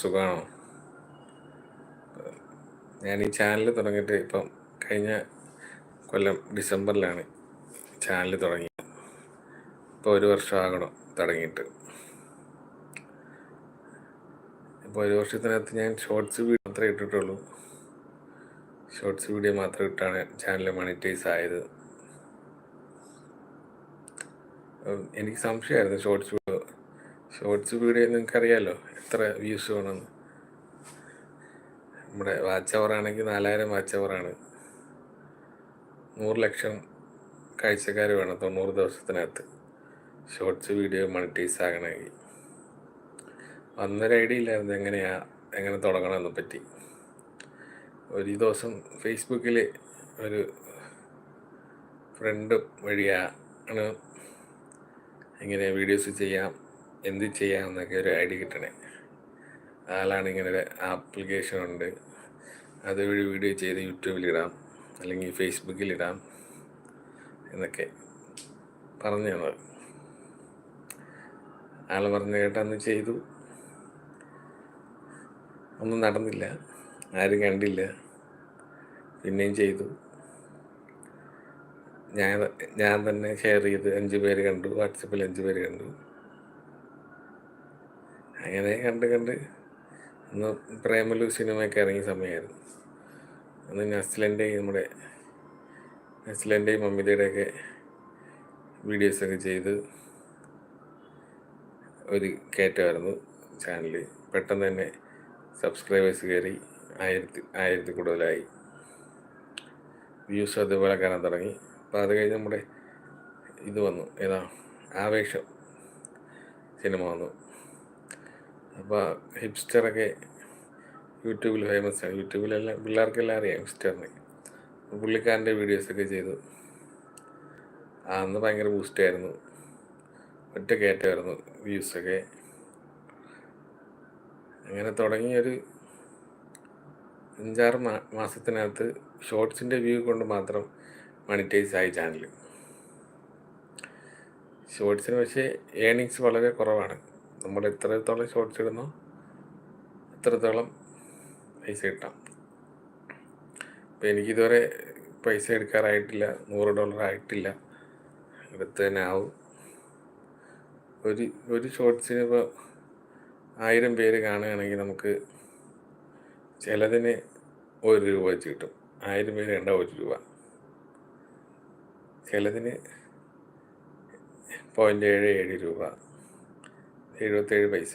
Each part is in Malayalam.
സുഖമാണോ? ഞാൻ ഈ ചാനൽ തുടങ്ങിയിട്ട് ഇപ്പം കഴിഞ്ഞ കൊല്ലം ഡിസംബറിലാണ് ചാനൽ തുടങ്ങിയത്. ഇപ്പോൾ ഒരു വർഷമാകണം തുടങ്ങിയിട്ട്. ഇപ്പോൾ ഒരു വർഷത്തിനകത്ത് ഞാൻ ഷോർട്സ് വീഡിയോ മാത്രമേ ഇട്ടിട്ടുള്ളൂ. ഷോർട്സ് വീഡിയോ മാത്രം ഇട്ടാണ് ചാനൽ മണിറ്റൈസ് ആയത്. എനിക്ക് സംശയമായിരുന്നു ഷോർട്സ് വീഡിയോ ഷോർട്സ് വീഡിയോ നിങ്ങൾക്കറിയാലോ? എത്ര വ്യൂസ് വേണമെന്ന്. നമ്മുടെ വാച്ച് അവർ ആണെങ്കിൽ നാലായിരം വാച്ച് അവറാണ് നൂറ് ലക്ഷം കാഴ്ചക്കാർ വേണം തൊണ്ണൂറ് ദിവസത്തിനകത്ത്. ഷോർട്സ് വീഡിയോ മണിറ്റൈസ് ആകണമെങ്കിൽ. അന്നൊരു ഐഡിയ ഇല്ലായിരുന്നു എങ്ങനെയാ എങ്ങനെ തുടങ്ങണമെന്ന് പറ്റി. ഒരു ദിവസം ഫേസ്ബുക്കിൽ ഒരു ഫ്രണ്ട് വഴിയാണ് ഇങ്ങനെ വീഡിയോസ് ചെയ്യാം. എന്ത് ചെയ്യാമെന്നൊക്കെ ഒരു ഐഡിയ കിട്ടണേ. ആളാണ് ഇങ്ങനെ ഒരു ആപ്ലിക്കേഷൻ ഉണ്ട്. അതുവഴി വീഡിയോ ചെയ്ത് യൂട്യൂബിലിടാം അല്ലെങ്കിൽ ഫേസ്ബുക്കിലിടാം എന്നൊക്കെ പറഞ്ഞു തന്നത്. ആൾ പറഞ്ഞു കേട്ടന്ന് ചെയ്തു. ഒന്നും നടന്നില്ല. ആരും കണ്ടില്ല. പിന്നെയും ചെയ്തു. ഞാൻ ഞാൻ തന്നെ ഷെയർ ചെയ്ത് അഞ്ച് പേര് കണ്ടു. വാട്സപ്പിൽ അഞ്ച് പേര് കണ്ടു. അങ്ങനെ കണ്ട് കണ്ട് അന്ന് പ്രേമലു സിനിമയൊക്കെ ഇറങ്ങിയ സമയമായിരുന്നു. അന്ന് നസ്ലന്റെയും നമ്മുടെ നസ്ലന്റെയും മമ്മിതയുടെയൊക്കെ വീഡിയോസൊക്കെ ചെയ്ത് ഒരു കയറ്റമായിരുന്നു ചാനൽ പെട്ടെന്ന് തന്നെ സബ്സ്ക്രൈബേഴ്സ് കയറി ആയിരത്തി ആയിരത്തി കൂടുതലായി. വ്യൂസ് അതുപോലെ കാണാൻ തുടങ്ങി. അപ്പോൾ അത് കഴിഞ്ഞ് നമ്മുടെ ഇത് വന്നു. ഏതാ? ആവേശം സിനിമ വന്നു. അപ്പോൾ ഹിപ്സ്റ്ററൊക്കെ യൂട്യൂബിൽ ഫേമസ്. ആണ് യൂട്യൂബിലെല്ലാം പിള്ളേർക്കെല്ലാം അറിയാം ഹിപ്സ്റ്ററിനെ. പുള്ളിക്കാരന്റെ വീഡിയോസൊക്കെ ചെയ്തു. അന്ന് ഭയങ്കര ബൂസ്റ്റായിരുന്നു ഒറ്റ കയറ്റമായിരുന്നു വ്യൂസൊക്കെ. അങ്ങനെ തുടങ്ങിയൊരു അഞ്ചാറ് മാ മാസത്തിനകത്ത് ഷോർട്സിന്റെ വ്യൂ കൊണ്ട് മാത്രം മണിറ്റൈസ് ആയി ചാനൽ ഷോർട്സിന് പക്ഷേ ഏണിങ്സ് വളരെ കുറവാണ്. നമ്മൾ എത്രത്തോളം ഷോർട്സ് ഇടുന്നോ അത്രത്തോളം പൈസ കിട്ടാം. അപ്പം എനിക്കിതുവരെ പൈസ എടുക്കാറായിട്ടില്ല നൂറ് ഡോളർ ആയിട്ടില്ല. എടുത്ത് തന്നെ ആവും. ഒരു ഒരു ഷോർട്സിന് ഇപ്പോൾ ആയിരം പേര് കാണുകയാണെങ്കിൽ നമുക്ക് ചിലതിന് ഒരു രൂപ വെച്ച് കിട്ടും. ആയിരം പേര് കണ്ടാൽ ഒരു രൂപ. ചിലതിന് പോയിന്റ് ഏഴ് ഏഴ് രൂപ. എഴുപത്തേഴ് പൈസ.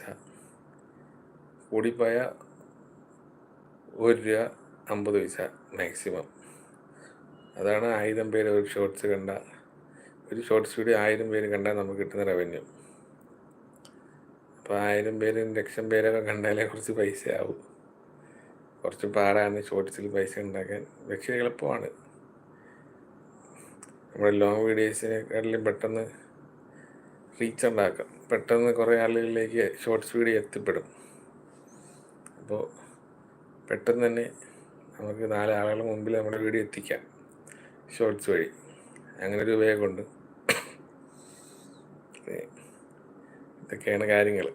കൂടിപ്പോയ ഒരു രൂപ അമ്പത് പൈസ മാക്സിമം അതാണ് ആയിരം പേര് ഒരു ഷോർട്സ് കണ്ട ഒരു ഷോർട്സ് വീഡിയോ ആയിരം പേര് കണ്ടാൽ നമുക്ക് കിട്ടുന്ന റവന്യൂ അപ്പോൾ ആയിരം പേരും ലക്ഷം പേരൊക്കെ കണ്ടാലേ കുറച്ച് പൈസ ആവും കുറച്ച് പാടാണ് ഷോർട്സിൽ പൈസ ഉണ്ടാക്കാൻ. പക്ഷേ എളുപ്പമാണ്. നമ്മുടെ ലോങ് വീഡിയോസിനെക്കാട്ടിലും പെട്ടെന്ന് റീച്ച് ഉണ്ടാക്കാം പെട്ടെന്ന് കുറേ ആളുകളിലേക്ക് ഷോർട്ട്സ് വീഡിയോ എത്തിപ്പെടും. അപ്പോൾ പെട്ടെന്ന് തന്നെ നമുക്ക് നാല് ആളുകളുടെ മുമ്പിൽ നമ്മുടെ വീഡിയോ എത്തിക്കാം. ഷോർട്സ് വഴി. അങ്ങനെ ഒരു ഉപയോഗമുണ്ട്. ഇതൊക്കെയാണ് കാര്യങ്ങൾ